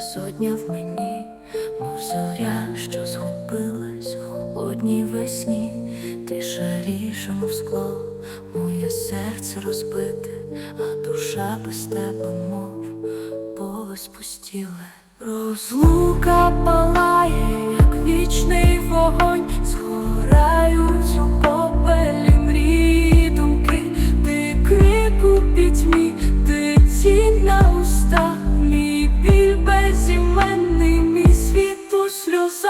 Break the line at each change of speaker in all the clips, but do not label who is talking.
сотня в мені, мов зоря, що згубилась в холодній весні, ти шаріша, мов скло, моє серце розбите, а душа без тебе, мов поле спустіле. Розлука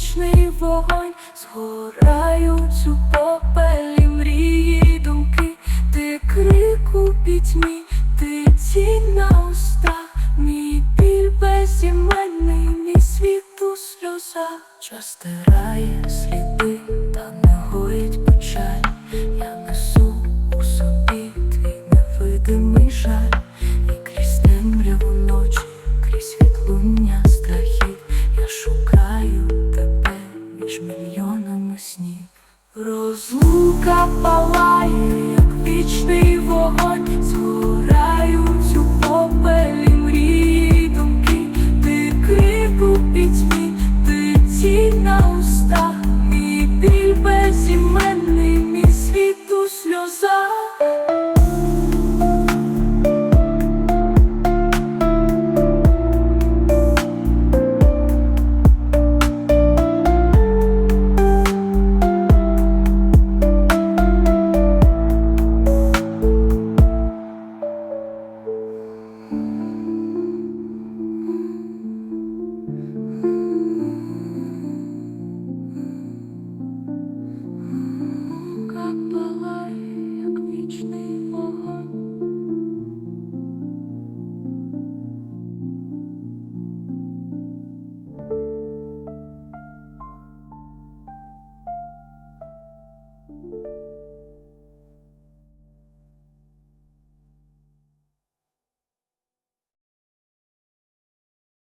вічний вогонь, згорають у попелі мрії думки, ти крик у пітьмі, ти тінь на устах, мій біль безіменний, мій світ у сльозах, час стирає сліди, та не гоїть